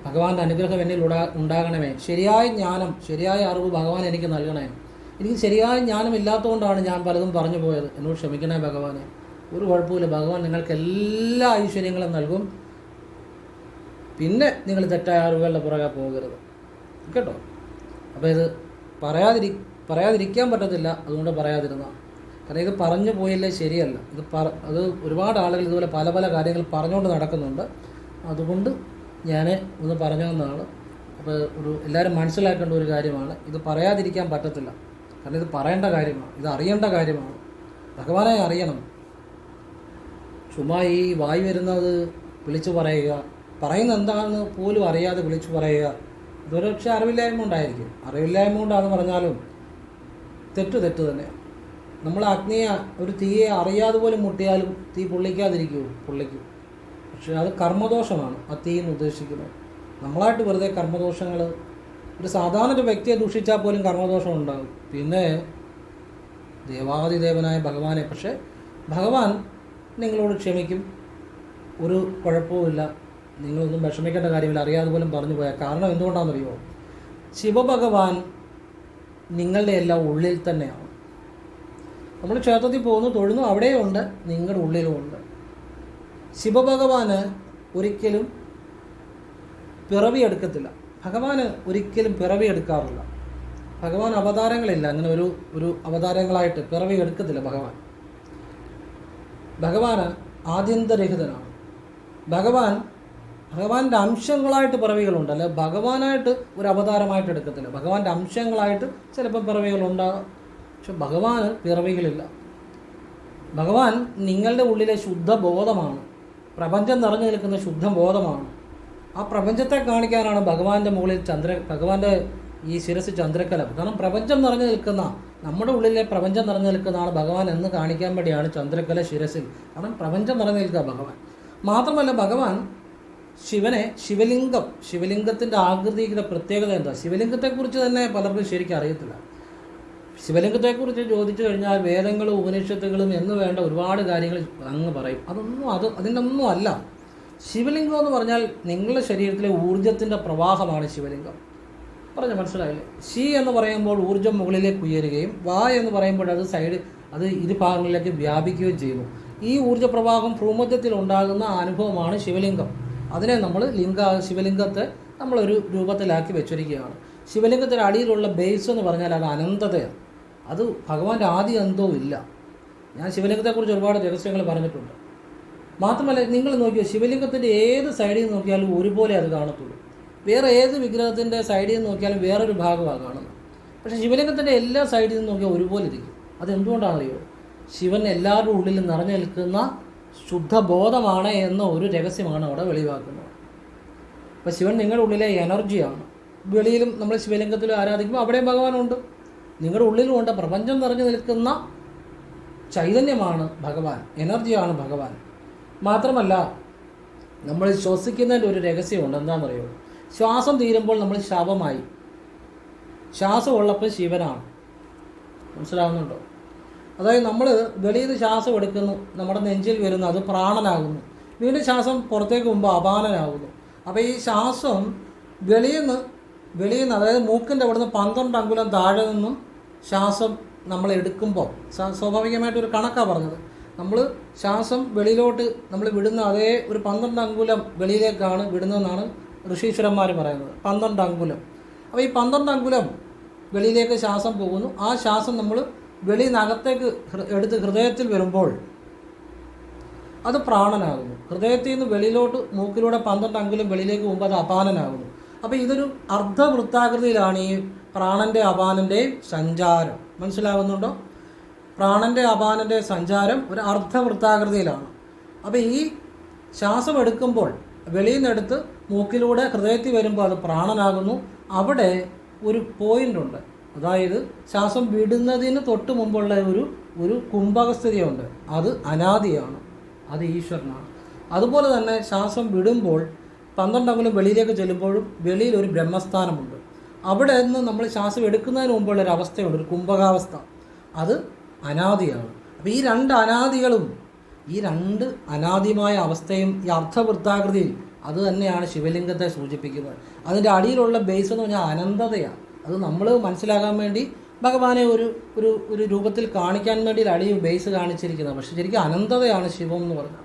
ഭഗവാന്റെ അനുഗ്രഹം എന്നിൽ ഉടാ ഉണ്ടാകണമേ. ശരിയായ ജ്ഞാനം ശരിയായ അറിവ് ഭഗവാൻ എനിക്ക് നൽകണേ. എനിക്ക് ശരിയായ ജ്ഞാനം ഇല്ലാത്തതുകൊണ്ടാണ് ഞാൻ പലതും പറഞ്ഞു പോയത്. എന്നോട് ക്ഷമിക്കണേ ഭഗവാനെ. ഒരു കുഴപ്പമില്ല ഭഗവാൻ നിങ്ങൾക്ക് എല്ലാ ഐശ്വര്യങ്ങളും നൽകും. പിന്നെ നിങ്ങൾ തെറ്റായ അറിവുകളുടെ പുറകെ പോകരുത്. കേട്ടോ? അപ്പോൾ ഇത് പറയാതിരി പറയാതിരിക്കാൻ പറ്റത്തില്ല. അതുകൊണ്ട് പറയാതിരുന്ന. കാരണം ഇത് പറഞ്ഞു പോയില്ലേ ശരിയല്ല. ഇത് പറ അത് ഒരുപാട് ആളുകൾ ഇതുപോലെ പല പല കാര്യങ്ങൾ പറഞ്ഞുകൊണ്ട് നടക്കുന്നുണ്ട്. അതുകൊണ്ട് ഞാൻ ഒന്ന് പറഞ്ഞു തന്നതാണ് അപ്പോൾ ഒരു എല്ലാവരും മനസ്സിലാക്കേണ്ട ഒരു കാര്യമാണ്. ഇത് പറയാതിരിക്കാൻ പറ്റത്തില്ല. കാരണം ഇത് പറയേണ്ട കാര്യമാണ്. ഇത് അറിയേണ്ട കാര്യമാണ്. ഭഗവാനെ അറിയണം. ചുമ്മാ ഈ വായി വരുന്നത് വിളിച്ചു പറയുക. പറയുന്ന എന്താണെന്ന് പോലും അറിയാതെ വിളിച്ചു പറയുക. ഇതൊരു പക്ഷേ അറിവില്ലായ്മ ഉണ്ടായിരിക്കും. അറിവില്ലായ്മ കൊണ്ടാണെന്ന് പറഞ്ഞാലും തെറ്റു തെറ്റു തന്നെ. നമ്മൾ അഗ്നിയെ ഒരു തീയെ അറിയാതെ പോലും മുട്ടിയാലും തീ പൊള്ളിക്കാതിരിക്കൂ പൊള്ളിക്കും. പക്ഷെ അത് കർമ്മദോഷമാണ് ആ തീ എന്ന് ഉദ്ദേശിക്കുന്നത്. നമ്മളായിട്ട് വെറുതെ കർമ്മദോഷങ്ങൾ ഒരു സാധാരണ ഒരു വ്യക്തിയെ ദൂഷിച്ചാൽ പോലും കർമ്മദോഷം ഉണ്ടാകും. പിന്നെ ദേവാദിദേവനായ ഭഗവാനെ പക്ഷേ ഭഗവാൻ നിങ്ങളോട് ക്ഷമിക്കും ഒരു കുഴപ്പവുമില്ല. നിങ്ങളൊന്നും വിഷമിക്കേണ്ട കാര്യമില്ല. അറിയാതെ പോലും പറഞ്ഞു പോയാൽ കാരണം എന്തുകൊണ്ടാണെന്നറിയോ ശിവഭഗവാൻ നിങ്ങളുടെ എല്ലാം ഉള്ളിൽ തന്നെയാണ്. നമ്മൾ ക്ഷേത്രത്തിൽ പോകുന്നു തൊഴുന്നു അവിടെയുണ്ട് നിങ്ങളുടെ ഉള്ളിലുമുണ്ട്. ശിവഭഗവാന് ഒരിക്കലും പിറവിയെടുക്കത്തില്ല. ഭഗവാന് ഒരിക്കലും പിറവിയെടുക്കാറില്ല. ഭഗവാൻ അവതാരങ്ങളില്ല. അങ്ങനെ ഒരു ഒരു അവതാരങ്ങളായിട്ട് പിറവി എടുക്കത്തില്ല ഭഗവാൻ. ഭഗവാന് ആദ്യന്തരഹിതനാണ്. ഭഗവാൻ ഭഗവാന്റെ അംശങ്ങളായിട്ട് പിറവികളുണ്ട്. അല്ലെ ഭഗവാനായിട്ട് ഒരു അവതാരമായിട്ട് എടുക്കത്തില്ല. ഭഗവാന്റെ അംശങ്ങളായിട്ട് ചിലപ്പോൾ പിറവികളുണ്ടാകാം പക്ഷെ ഭഗവാന് പിറവികളില്ല. ഭഗവാൻ നിങ്ങളുടെ ഉള്ളിലെ ശുദ്ധ ബോധമാണ് പ്രപഞ്ചം നിറഞ്ഞു നിൽക്കുന്ന ശുദ്ധ ബോധമാണ് ആ പ്രപഞ്ചത്തെ കാണിക്കാനാണ് ഭഗവാന്റെ മുകളിൽ ചന്ദ്ര ഭഗവാന്റെ ഈ ശിരസ് ചന്ദ്രക്കലം. കാരണം പ്രപഞ്ചം നിറഞ്ഞു നിൽക്കുന്ന നമ്മുടെ ഉള്ളിലെ പ്രപഞ്ചം നിറഞ്ഞു നിൽക്കുന്നതാണ് ഭഗവാൻ എന്ന് കാണിക്കാൻ വേണ്ടിയാണ് ചന്ദ്രക്കല ശിരസിൽ. കാരണം പ്രപഞ്ചം നിറഞ്ഞു നിൽക്കുക ഭഗവാൻ. മാത്രമല്ല ഭഗവാൻ ശിവനെ ശിവലിംഗം ശിവലിംഗത്തിന്റെ ആകൃതിയുടെ പ്രത്യേകത എന്താ? ശിവലിംഗത്തെക്കുറിച്ച് തന്നെ പലർക്കും ശരിക്കും അറിയത്തില്ല. ശിവലിംഗത്തെക്കുറിച്ച് ചോദിച്ചു കഴിഞ്ഞാൽ വേദങ്ങളും ഉപനിഷത്തുകളും എന്ന് വേണ്ട ഒരുപാട് കാര്യങ്ങൾ അങ്ങ് പറയും. അതൊന്നും അത് അതിന്റെ ഒന്നും അല്ല. ശിവലിംഗം എന്ന് പറഞ്ഞാൽ നിങ്ങളുടെ ശരീരത്തിലെ ഊർജത്തിന്റെ പ്രവാഹമാണ് ശിവലിംഗം. പറഞ്ഞു മനസ്സിലായില്ലേ? ശി എന്ന് പറയുമ്പോൾ ഊർജം മുകളിലേക്ക് ഉയരുകയും വാ എന്ന് പറയുമ്പോൾ അത് സൈഡ് അത് ഇരു ഭാഗങ്ങളിലേക്ക് വ്യാപിക്കുകയും ചെയ്യുന്നു. ഈ ഊർജപ്രവാഹം പ്രവാഹം ഭ്രൂമധ്യത്തിൽ ഉണ്ടാകുന്ന അനുഭവമാണ് ശിവലിംഗം. അതിനെ നമ്മൾ ലിംഗ ശിവലിംഗത്തെ നമ്മളൊരു രൂപത്തിലാക്കി വെച്ചിരിക്കുകയാണ്. ശിവലിംഗത്തിന്റെ അടിയിലുള്ള ബേസ് എന്ന് പറഞ്ഞാൽ അത് അനന്തതയാണ്. അത് ഭഗവാന്റെ ആദ്യ അന്തവും ഇല്ല. ഞാൻ ശിവലിംഗത്തെക്കുറിച്ച് ഒരുപാട് രഹസ്യങ്ങൾ പറഞ്ഞിട്ടുണ്ട്. മാത്രമല്ല നിങ്ങൾ നോക്കിയോ ശിവലിംഗത്തിന്റെ ഏത് സൈഡിൽ നിന്ന് നോക്കിയാലും ഒരുപോലെ അത് കാണത്തുള്ളൂ. വേറെ ഏത് വിഗ്രഹത്തിന്റെ സൈഡിൽ നിന്ന് നോക്കിയാലും വേറൊരു ഭാഗമാണ് കാണുന്നത്. പക്ഷേ ശിവലിംഗത്തിന്റെ എല്ലാ സൈഡിൽ നിന്ന് നോക്കിയാൽ ഒരുപോലെ ഇരിക്കും. അതെന്തുകൊണ്ടാണെന്നറിയോ? ശിവൻ എല്ലാവരുടെ ഉള്ളിൽ നിറഞ്ഞു നിൽക്കുന്ന ശുദ്ധബോധമാണ് എന്ന ഒരു രഹസ്യമാണ് അവിടെ വെളിവാക്കുന്നത്. അപ്പോൾ ശിവൻ നിങ്ങളുടെ ഉള്ളിലെ എനർജിയാണ്. വെളിയിലും നമ്മൾ ശിവലിംഗത്തിൽ ആരാധിക്കുമ്പോൾ അവിടെയും ഭഗവാനുണ്ട്. നിങ്ങളുടെ ഉള്ളിലുമുണ്ട് പ്രപഞ്ചം നിറഞ്ഞു നിൽക്കുന്ന ചൈതന്യമാണ് ഭഗവാൻ. എനർജിയാണ് ഭഗവാൻ. മാത്രമല്ല നമ്മൾ ശ്വസിക്കുന്നതിന്റെ ഒരു രഹസ്യമുണ്ട്. എന്താണെന്നറിയോ? ശ്വാസം തീരുമ്പോൾ നമ്മൾ ശവമായി. ശ്വാസം ഉള്ളപ്പോൾ ശിവനാണ്. മനസ്സിലാവുന്നുണ്ടോ? അതായത് നമ്മൾ വെളിയിൽ നിന്ന് ശ്വാസം എടുക്കുന്നു നമ്മുടെ നെഞ്ചിൽ വരുന്നു അത് പ്രാണനാകുന്നു. വീണ്ടും ശ്വാസം പുറത്തേക്ക് മുമ്പ് അപാനനാകുന്നു. അപ്പോൾ ഈ ശ്വാസം വെളിയിൽ നിന്ന് വെളിയിൽ നിന്ന് അതായത് മൂക്കിന്റെ അവിടെ നിന്ന് പന്ത്രണ്ട് അങ്കുലം താഴെ നിന്നും ശ്വാസം നമ്മൾ എടുക്കുമ്പോൾ സ്വാ- സ്വാഭാവികമായിട്ട് ഒരു കണക്കാണ് പറഞ്ഞത്. നമ്മൾ ശ്വാസം വെളിയിലോട്ട് നമ്മൾ വിടുന്ന അതേ ഒരു പന്ത്രണ്ട് അങ്കുലം വെളിയിലേക്കാണ് വിടുന്നതെന്നാണ് ഋഷീശ്വരന്മാർ പറയുന്നത്. പന്ത്രണ്ട് അങ്കുലം. അപ്പോൾ ഈ പന്ത്രണ്ട് അങ്കുലം വെളിയിലേക്ക് ശ്വാസം പോകുന്നു. ആ ശ്വാസം നമ്മൾ വെളിയിൽ നിന്ന് എടുത്ത് ഹൃദയത്തിൽ വരുമ്പോൾ അത് പ്രാണനാകുന്നു. ഹൃദയത്തിൽ നിന്ന് വെളിയിലോട്ട് മൂക്കിലൂടെ പന്ത്രണ്ട് അങ്കിലും വെളിയിലേക്ക് പോകുമ്പോൾ അത് അപാനനാകുന്നു. അപ്പോൾ ഇതൊരു അർദ്ധവൃത്താകൃതിയിലാണ് ഈ പ്രാണന്റെ അപാനന്റെയും സഞ്ചാരം. മനസ്സിലാകുന്നുണ്ടോ പ്രാണന്റെ അപാനന്റെ സഞ്ചാരം ഒരു അർദ്ധവൃത്താകൃതിയിലാണ്. അപ്പോൾ ഈ ശ്വാസം എടുക്കുമ്പോൾ വെളിയിൽ നിന്നെടുത്ത് മൂക്കിലൂടെ ഹൃദയത്തിൽ വരുമ്പോൾ അത് പ്രാണനാകുന്നു. അവിടെ ഒരു പോയിന്റ് ഉണ്ട്. അതായത് ശ്വാസം വിടുന്നതിന് തൊട്ട് മുമ്പുള്ള ഒരു ഒരു കുംഭകസ്ഥിതിയുണ്ട്. അത് അനാദിയാണ്. അത് ഈശ്വരനാണ്. അതുപോലെ തന്നെ ശ്വാസം വിടുമ്പോൾ പന്ത്രണ്ട് അംഗുലം വെളിയിലേക്ക് ചെല്ലുമ്പോഴും വെളിയിൽ ഒരു ബ്രഹ്മസ്ഥാനമുണ്ട്. അവിടെ നിന്ന് നമ്മൾ ശ്വാസം എടുക്കുന്നതിന് മുമ്പുള്ള ഒരു അവസ്ഥയുണ്ട് ഒരു കുംഭകാവസ്ഥ. അത് അനാദിയാണ്. അപ്പോൾ ഈ രണ്ട് അനാദികളും ഈ രണ്ട് അനാദിമായ അവസ്ഥയും ഈ അർത്ഥവൃത്താകൃതിയിൽ അത് തന്നെയാണ് ശിവലിംഗത്തെ സൂചിപ്പിക്കുന്നത്. അതിന്റെ അടിയിലുള്ള ബേസ് എന്ന് പറഞ്ഞാൽ അനന്തതയാണ്. അത് നമ്മൾ മനസ്സിലാകാൻ വേണ്ടി ഭഗവാനെ ഒരു ഒരു ഒരു രൂപത്തിൽ കാണിക്കാൻ വേണ്ടി അടിയിൽ ബേസ് കാണിച്ചിരിക്കുന്നത്. പക്ഷെ ശരിക്കും അനന്തതയാണ് ശിവം എന്ന് പറഞ്ഞാൽ.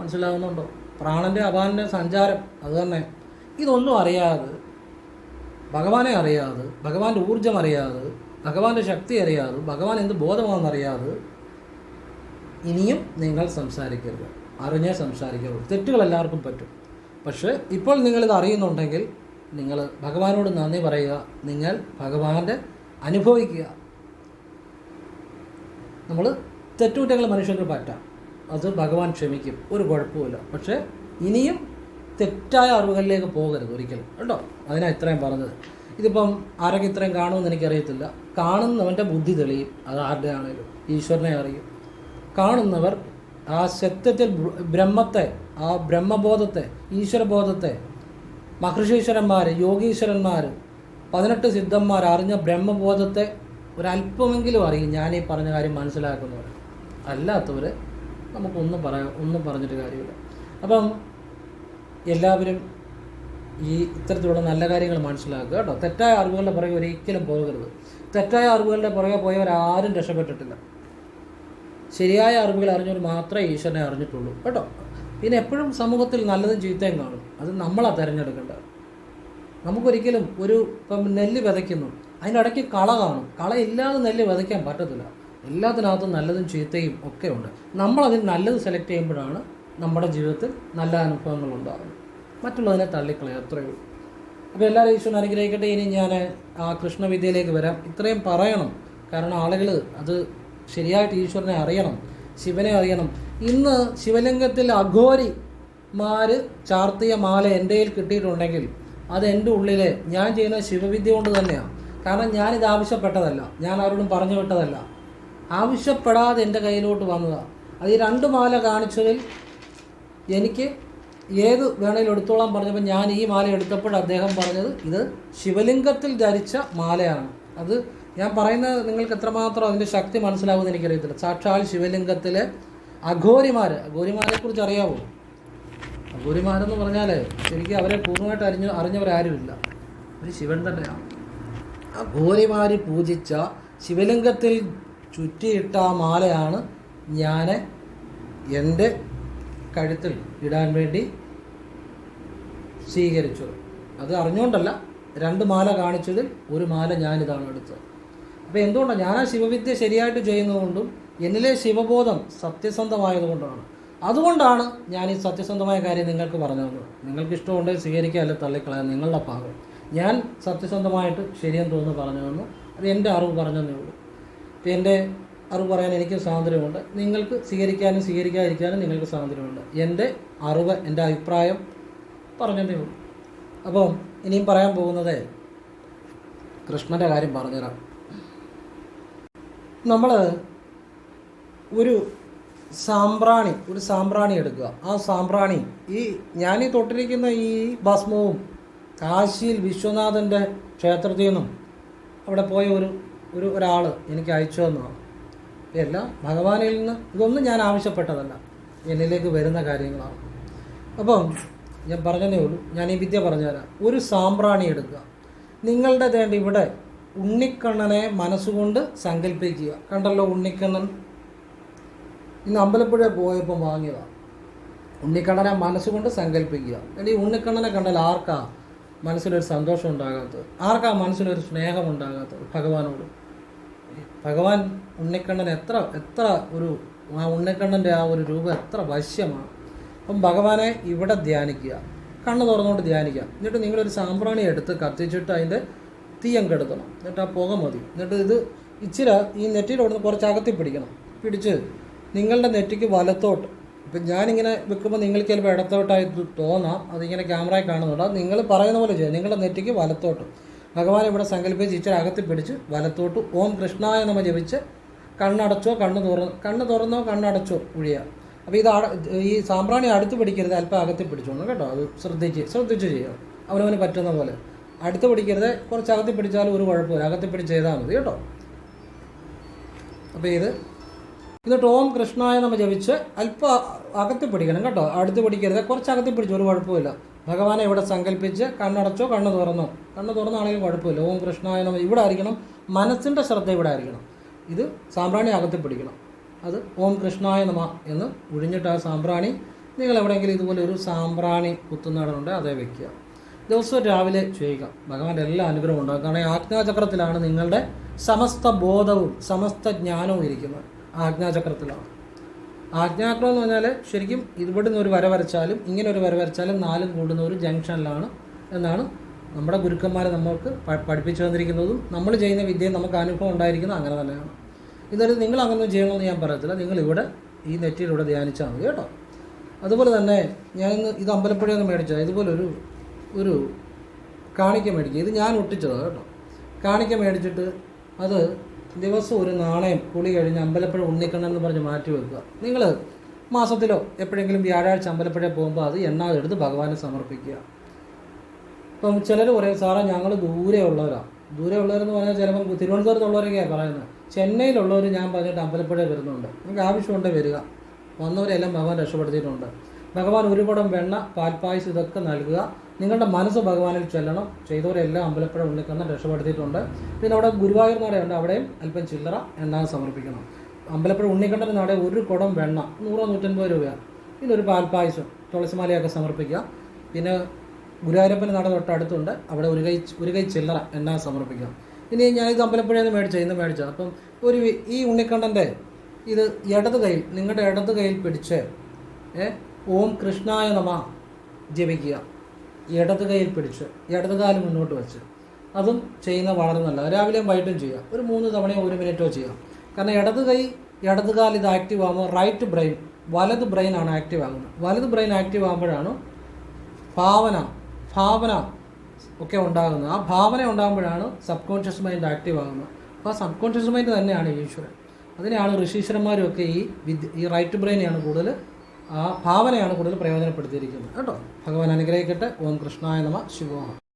മനസ്സിലാകുന്നുണ്ടോ പ്രാണന്റെ അപാനന്റെ സഞ്ചാരം അത് തന്നെ. ഇതൊന്നും അറിയാതെ ഭഗവാനെ അറിയാതെ ഭഗവാന്റെ ഊർജം അറിയാതെ ഭഗവാന്റെ ശക്തി അറിയാതെ ഭഗവാൻ എന്ത് ബോധമാണെന്നറിയാതെ ഇനിയും നിങ്ങൾ സംസാരിക്കരുത്. അറിഞ്ഞേ സംസാരിക്കരുത്. തെറ്റുകൾ എല്ലാവർക്കും പറ്റും. പക്ഷേ ഇപ്പോൾ നിങ്ങളിത് അറിയുന്നുണ്ടെങ്കിൽ നിങ്ങൾ ഭഗവാനോട് നന്ദി പറയുക. നിങ്ങൾ ഭഗവാന്റെ അനുഭവിക്കുക. നമ്മൾ തെറ്റുകുറ്റങ്ങൾ മനുഷ്യർക്ക് പറ്റാം. അത് ഭഗവാൻ ക്ഷമിക്കും. ഒരു കുഴപ്പമില്ല പക്ഷേ ഇനിയും തെറ്റായ അറിവുകളിലേക്ക് പോകരുത് ഒരിക്കലും. കേട്ടോ അതിനാ ഇത്രയും പറഞ്ഞത്. ഇതിപ്പം ആരൊക്കെ ഇത്രയും കാണുമെന്ന് എനിക്കറിയത്തില്ല. കാണുന്നവന്റെ ബുദ്ധി തെളിയും. അത് ആരുടെ ആണെങ്കിലും ഈശ്വരനെ അറിയും. കാണുന്നവർ ആ സത്യത്തിൽ ബ്രഹ്മത്തെ ആ ബ്രഹ്മബോധത്തെ ഈശ്വരബോധത്തെ മഹർഷീശ്വരന്മാർ യോഗീശ്വരന്മാർ പതിനെട്ട് സിദ്ധന്മാർ അറിഞ്ഞ ബ്രഹ്മബോധത്തെ ഒരല്പമെങ്കിലും അറിയും. ഞാനീ പറഞ്ഞ കാര്യം മനസ്സിലാക്കുന്നവർ അല്ലാത്തവർ നമുക്കൊന്നും പറയാം ഒന്നും പറഞ്ഞിട്ട് കാര്യമില്ല. അപ്പം എല്ലാവരും ഈ ഇത്തരത്തിലുള്ള നല്ല കാര്യങ്ങൾ മനസ്സിലാക്കുക കേട്ടോ. തെറ്റായ അറിവുകളുടെ പുറകെ ഒരിക്കലും പോകരുത്. തെറ്റായ അറിവുകളുടെ പുറകെ പോയവരാരും രക്ഷപ്പെട്ടിട്ടില്ല. ശരിയായ അറിവുകൾ അറിഞ്ഞവർ മാത്രമേ ഈശ്വരനെ അറിഞ്ഞിട്ടുള്ളൂ. കേട്ടോ. പിന്നെ എപ്പോഴും സമൂഹത്തിൽ നല്ലതും ചീത്തയും കാണും. അത് നമ്മളാണ് തിരഞ്ഞെടുക്കേണ്ടത്. നമുക്കൊരിക്കലും ഒരു ഇപ്പം നെല്ല് വിതയ്ക്കുന്നു. അതിന്റെ ഇടയ്ക്ക് കള കാണും. കളയില്ലാതെ നെല്ല് വിതയ്ക്കാൻ പറ്റത്തില്ല. എല്ലാത്തിനകത്തും നല്ലതും ചീത്തയും ഒക്കെ ഉണ്ട്. നമ്മളതിൽ നല്ലത് സെലക്ട് ചെയ്യുമ്പോഴാണ് നമ്മുടെ ജീവിതത്തിൽ നല്ല അനുഭവങ്ങൾ ഉണ്ടാകുന്നത്. മറ്റുള്ളതിനെ തള്ളിക്കളയാം അത്രയേ ഉള്ളൂ. അപ്പോൾ എല്ലാവരും ഈശ്വരൻ അനുഗ്രഹിക്കട്ടെ. ഇനി ഞാൻ ആ കൃഷ്ണവിദ്യയിലേക്ക് വരാം. ഇത്രയും പറയണം. കാരണം ആളുകൾ അത് ശരിയായിട്ട് ഈശ്വരനെ അറിയണം. ശിവനെ അറിയണം. ഇന്ന് ശിവലിംഗത്തിൽ അഘോരിമാർ ചാർത്തിയ മാല എന്റെ കയ്യിൽ കിട്ടിയിട്ടുണ്ടെങ്കിൽ അത് എന്റെ ഉള്ളിൽ ഞാൻ ചെയ്യുന്ന ശിവവിദ്യ കൊണ്ട് തന്നെയാണ് കാരണം ഞാനിത് ആവശ്യപ്പെട്ടതല്ല. ഞാൻ ആരോടും പറഞ്ഞു വിട്ടതല്ല. ആവശ്യപ്പെടാതെ എന്റെ കയ്യിലോട്ട് വന്നതാണ് അത് ഈ രണ്ട് മാല കാണിച്ചതിൽ എനിക്ക് ഏത് വേണേലും എടുത്തോളാൻ പറഞ്ഞപ്പോൾ ഞാൻ ഈ മാല എടുത്തപ്പോൾ അദ്ദേഹം പറഞ്ഞത് ഇത് ശിവലിംഗത്തിൽ ധരിച്ച മാലയാണ്. അത് ഞാൻ പറയുന്നത് നിങ്ങൾക്ക് എത്രമാത്രം അതിന്റെ ശക്തി മനസ്സിലാവുമെന്ന് എനിക്കറിയത്തില്ല. സാക്ഷാൽ ശിവലിംഗത്തിലെ അഘോരിമാർ അഘോരിമാരെ. കുറിച്ച് അറിയാവോ? അഘോരിമാരെന്ന് പറഞ്ഞാൽ ശരിക്കും അവരെ പൂർണമായിട്ട് അറിഞ്ഞ അറിഞ്ഞവരാരുമില്ല. ഒരു ശിവൻ തന്നെയാണ്. അഘോരിമാർ പൂജിച്ച ശിവലിംഗത്തിൽ ചുറ്റിയിട്ട ആ മാലയാണ് ഞാൻ എന്റെ കഴുത്തിൽ ഇടാൻ വേണ്ടി സ്വീകരിച്ചത്. അത് അറിഞ്ഞുകൊണ്ടല്ല രണ്ട് മാല കാണിച്ചതിൽ ഒരു മാല ഞാനിതാണ് എടുത്തത്. അപ്പോൾ എന്തുകൊണ്ടാണ് ഞാൻ ആ ശിവവിദ്യ ശരിയായിട്ട് ചെയ്യുന്നതുകൊണ്ടും എന്നിലെ ശിവബോധം സത്യസന്ധമായതുകൊണ്ടാണ്. അതുകൊണ്ടാണ് ഞാൻ ഈ സത്യസന്ധമായ കാര്യം നിങ്ങൾക്ക് പറഞ്ഞു തന്നത് നിങ്ങൾക്ക് ഇഷ്ടമുണ്ടെങ്കിൽ സ്വീകരിക്കുക അല്ലെ തള്ളിക്കളയാൻ നിങ്ങളുടെ ഭാഗം. ഞാൻ സത്യസന്ധമായിട്ട് ശരിയെന്ന് തോന്നുന്നു പറഞ്ഞു തന്നു അത് എന്റെ അറിവ് പറഞ്ഞതേ ഉള്ളൂ. എന്റെ അറിവ് പറയാൻ എനിക്ക് സ്വാതന്ത്ര്യമുണ്ട്. നിങ്ങൾക്ക് സ്വീകരിക്കാനും സ്വീകരിക്കാതിരിക്കാനും നിങ്ങൾക്ക് സ്വാതന്ത്ര്യമുണ്ട്. എന്റെ അറിവ് എന്റെ അഭിപ്രായം പറഞ്ഞതേ ഉള്ളൂ. അപ്പം ഇനിയും പറയാൻ പോകുന്നത് കൃഷ്ണന്റെ കാര്യം പറഞ്ഞുതരാം. നമ്മൾ ഒരു സാമ്പ്രാണി ഒരു സാമ്പ്രാണി എടുക്കുക. ആ സാമ്പ്രാണി ഈ ഞാൻ ഈ തൊട്ടിരിക്കുന്ന ഈ ഭസ്മവും കാശിയിൽ വിശ്വനാഥന്റെ ക്ഷേത്രത്തിൽ നിന്നും അവിടെ പോയ ഒരു ഒരു ഒരാൾ എനിക്ക് അയച്ചു തന്നതാണ്. എല്ലാം ഭഗവാനിൽ നിന്ന് ഇതൊന്നും ഞാൻ ആവശ്യപ്പെട്ടതല്ല. എന്നിലേക്ക് വരുന്ന കാര്യങ്ങളാണ്. അപ്പം ഞാൻ പറഞ്ഞതേ ഉള്ളൂ. ഞാൻ ഈ വിദ്യ പറഞ്ഞുതരാം. ഒരു സാമ്പ്രാണി എടുക്കുക. നിങ്ങളുടെ തേണ്ട ഇവിടെ ഉണ്ണിക്കണ്ണനെ മനസ്സുകൊണ്ട് സങ്കല്പിക്കുക. കണ്ടല്ലോ ഉണ്ണിക്കണ്ണൻ. ഇന്ന് അമ്പലപ്പുഴ പോയപ്പോൾ വാങ്ങിയതാണ് ഉണ്ണിക്കണ്ണനെ മനസ്സുകൊണ്ട് സങ്കല്പിക്കുക. ഈ ഉണ്ണിക്കണ്ണനെ കണ്ടാൽ ആർക്കാ മനസ്സിലൊരു സന്തോഷം ഉണ്ടാകാത്തത്? ആർക്കാ മനസ്സിലൊരു സ്നേഹം ഉണ്ടാകാത്തത്? ഭഗവാനോട്. ഭഗവാൻ ഉണ്ണിക്കണ്ണൻ എത്ര എത്ര ഒരു ആ ഉണ്ണിക്കണ്ണന്റെ ആ ഒരു രൂപം എത്ര വശ്യമാണ്. അപ്പം ഭഗവാനെ ഇവിടെ ധ്യാനിക്കുക. കണ്ണ് തുറന്നുകൊണ്ട് ധ്യാനിക്കുക. എന്നിട്ട് നിങ്ങളൊരു സാമ്പ്രാണി എടുത്ത് കത്തിച്ചിട്ട് അതിന്റെ തീയം എടുക്കണം എന്നിട്ട് ആ പുക മതി. എന്നിട്ട് ഇത് ഇച്ചിരി ഈ നെറ്റിയിലോട്ട് കുറച്ച് അകത്തി പിടിക്കണം. പിടിച്ച് നിങ്ങളുടെ നെറ്റിക്ക് വലത്തോട്ട്. ഇപ്പം ഞാനിങ്ങനെ വെക്കുമ്പോൾ നിങ്ങൾക്ക് ചിലപ്പോൾ ഇടത്തോട്ടായി തോന്നാം. അതിങ്ങനെ ക്യാമറയിൽ കാണുന്നുണ്ട്. നിങ്ങൾ പറയുന്ന പോലെ ചെയ്യാം. നിങ്ങളുടെ നെറ്റിക്ക് വലത്തോട്ട്. ഭഗവാൻ ഇവിടെ സങ്കല്പിച്ച് ഇച്ചിരി അകത്തി പിടിച്ച് വലത്തോട്ട്. ഓം കൃഷ്ണായ നമ ജപിച്ച് കണ്ണടച്ചോ കണ്ണ് തുറ കണ്ണ് തുറന്നോ കണ്ണടച്ചോ ഒഴിയുക അപ്പോൾ ഇത് ഈ സാമ്പ്രാണി അടുത്ത് പിടിക്കരുത് അല്പം അകത്തി പിടിച്ചോണം കേട്ടോ. അത് ശ്രദ്ധിച്ച് ശ്രദ്ധിച്ച് ചെയ്യുക അവനവന് പറ്റുന്ന പോലെ. അടുത്ത് പിടിക്കരുത് കുറച്ച് അകത്തി പിടിച്ചാലും ഒരു കുഴപ്പമില്ല. അകത്തി പിടിച്ച് ചെയ്താൽ മതി കേട്ടോ. അപ്പോൾ ഇത് എന്നിട്ട് ഓം കൃഷ്ണായ നമ്മൾ ജപിച്ച് അല്പം അകത്തി പിടിക്കണം കേട്ടോ. അടുത്ത് പിടിക്കരുത് കുറച്ച് അകത്തി പിടിച്ചു ഒരു കുഴപ്പമില്ല. ഭഗവാനെ ഇവിടെ സങ്കല്പിച്ച് കണ്ണടച്ചോ കണ്ണ് തുറന്നോ. കണ്ണ് തുറന്നാണെങ്കിൽ കുഴപ്പമില്ല. ഓം കൃഷ്ണായ നമ്മൾ ഇവിടെ ആയിരിക്കണം. മനസ്സിന്റെ ശ്രദ്ധ ഇവിടെ ആയിരിക്കണം. ഇത് സാമ്പ്രാണി അകത്തി പിടിക്കണം. അത് ഓം കൃഷ്ണായ നമ എന്ന് ഒഴിഞ്ഞിട്ട് ആ സാമ്പ്രാണി നിങ്ങൾ എവിടെയെങ്കിലും ഇതുപോലെ ഒരു സാമ്പ്രാണി കുത്തുന്നിടമുണ്ട് അതേ വെക്കുക. ദിവസവും രാവിലെ ചെയ്യുക. ഭഗവാന്റെ എല്ലാ അനുഗ്രഹവും ഉണ്ടാകും കാരണം ആജ്ഞാചക്രത്തിലാണ് നിങ്ങളുടെ സമസ്ത ബോധവും സമസ്ത ജ്ഞാനവും ഇരിക്കുന്നത്. ആജ്ഞാചക്രത്തിലാണ്. ആജ്ഞാചക്രം എന്ന് പറഞ്ഞാൽ ശരിക്കും ഇവിടുന്ന് ഒരു വര വരച്ചാലും ഇങ്ങനെ ഒരു വര വരച്ചാലും നാലും കൂടുന്ന ഒരു ജംഗ്ഷനിലാണ് എന്നാണ് നമ്മുടെ ഗുരുക്കന്മാരെ നമ്മൾക്ക് പഠിപ്പിച്ചു തന്നിരിക്കുന്നതും നമ്മൾ ചെയ്യുന്ന വിദ്യയും നമുക്ക് അനുഭവം ഉണ്ടായിരിക്കുന്നത് അങ്ങനെ തന്നെയാണ്. ഇതൊരു നിങ്ങൾ അങ്ങനെ ചെയ്യണമെന്ന് ഞാൻ പറയത്തില്ല. നിങ്ങൾ ഇവിടെ ഈ നെറ്റിലൂടെ ധ്യാനിച്ചാൽ മതി കേട്ടോ. അതുപോലെ തന്നെ ഞാൻ ഇന്ന് ഇത് അമ്പലപ്പുഴയൊന്നും നിന്ന് മേടിച്ചത്. ഇതുപോലെ ഒരു കാണിക്ക മേടിക്കുക. ഇത് ഞാൻ ഒട്ടിച്ചതാണ് കേട്ടോ. കാണിക്ക മേടിച്ചിട്ട് അത് ദിവസം ഒരു നാണയം കുളി കഴിഞ്ഞ് അമ്പലപ്പുഴ ഉണ്ണിക്കണ്ണൻ എന്ന് പറഞ്ഞ് മാറ്റി വെക്കുക. നിങ്ങൾ മാസത്തിലോ എപ്പോഴെങ്കിലും വ്യാഴാഴ്ച അമ്പലപ്പുഴ പോകുമ്പോൾ അത് എണ്ണ എടുത്ത് ഭഗവാനെ സമർപ്പിക്കുക. ഇപ്പം ചിലർ പറയും സാറേ ഞങ്ങൾ ദൂരെ ഉള്ളവരാണ് ദൂരെ ഉള്ളവരെന്ന് പറഞ്ഞാൽ ചിലപ്പം തിരുവനന്തപുരത്തുള്ളവരൊക്കെയാണ് പറയുന്നത്. ചെന്നൈയിലുള്ളവർ ഞാൻ പറഞ്ഞിട്ട് അമ്പലപ്പുഴ വരുന്നുണ്ട്. നിങ്ങൾക്ക് ആവശ്യമുണ്ട് വരിക. വന്നവരെല്ലാം ഭഗവാൻ രക്ഷപ്പെടുത്തിയിട്ടുണ്ട്. ഭഗവാൻ ഒരു കുടം വെണ്ണ പാൽപ്പായസം ഇതൊക്കെ നൽകുക. നിങ്ങളുടെ മനസ്സ് ഭഗവാനിൽ ചെല്ലണം. ചെയ്തവരെല്ലാം അമ്പലപ്പുഴ ഉണ്ണിക്കണ്ണൻ രക്ഷപ്പെടുത്തിയിട്ടുണ്ട്. പിന്നെ അവിടെ ഗുരുവായൂർ നടയുണ്ട് അവിടെയും അല്പം ചില്ലറ എണ്ണ സമർപ്പിക്കണം. അമ്പലപ്പുഴ ഉണ്ണിക്കണ്ണൻ നട ഒരു കുടം വെണ്ണ നൂറോ നൂറ്റൻപത് രൂപ. പിന്നെ ഒരു പാൽപ്പായസം തുളസിമാലയൊക്കെ സമർപ്പിക്കുക. പിന്നെ ഗുരുവായൂരപ്പൻ നട തൊട്ടടുത്തുണ്ട്. അവിടെ ഒരു കൈ ഒരു കൈ ചില്ലറ എണ്ണ സമർപ്പിക്കാം ഇനി ഞാൻ ഇത് അമ്പലപ്പുഴയിൽ നിന്ന് മേടിച്ചത് ഇന്ന് മേടിച്ചത്. അപ്പം ഒരു ഈ ഉണ്ണിക്കണ്ണന്റെ ഇത് ഇടത് കൈയിൽ നിങ്ങളുടെ ഇടത് കൈയിൽ പിടിച്ച് ഓം കൃഷ്ണായ നമ ജപിക്കുക. ഇടത് കൈയിൽ പിടിച്ച് ഇടത് കാൽ മുന്നോട്ട് വെച്ച്. അതും ചെയ്യുന്ന വളരെ നല്ല രാവിലെയും വൈകിട്ടും ചെയ്യുക ഒരു മൂന്ന് തവണയോ ഒരു മിനിറ്റോ ചെയ്യാം. കാരണം ഇടത് കൈ ഇടത് കാൽ ഇത് ആക്റ്റീവ് ആകുമ്പോൾ റൈറ്റ് ബ്രെയിൻ വലത് ബ്രെയിൻ ആണ് ആക്റ്റീവ് ആകുന്നത് വലത് ബ്രെയിൻ ആക്റ്റീവ് ആകുമ്പോഴാണ് ഭാവന ഭാവന ഒക്കെ ഉണ്ടാകുന്നത്. ആ ഭാവന ഉണ്ടാകുമ്പോഴാണ് സബ് കോൺഷ്യസ് മൈൻഡ് ആക്റ്റീവ് ആകുന്നത് അപ്പോൾ ആ സബ് കോൺഷ്യസ് മൈൻഡ് തന്നെയാണ് ഈശ്വരൻ. അതിനെയാണ് ഋഷീശ്വരന്മാരും ഒക്കെ ഈ വിദ്യ ഈ റൈറ്റ് ബ്രെയിനെയാണ് കൂടുതൽ ആ ഭാവനയാണ് കൂടുതൽ പ്രയോജനപ്പെടുത്തിയിരിക്കുന്നത്. കേട്ടോ? ഭഗവാൻ അനുഗ്രഹിക്കട്ടെ. ഓം കൃഷ്ണായ നമ. ശിവോഹം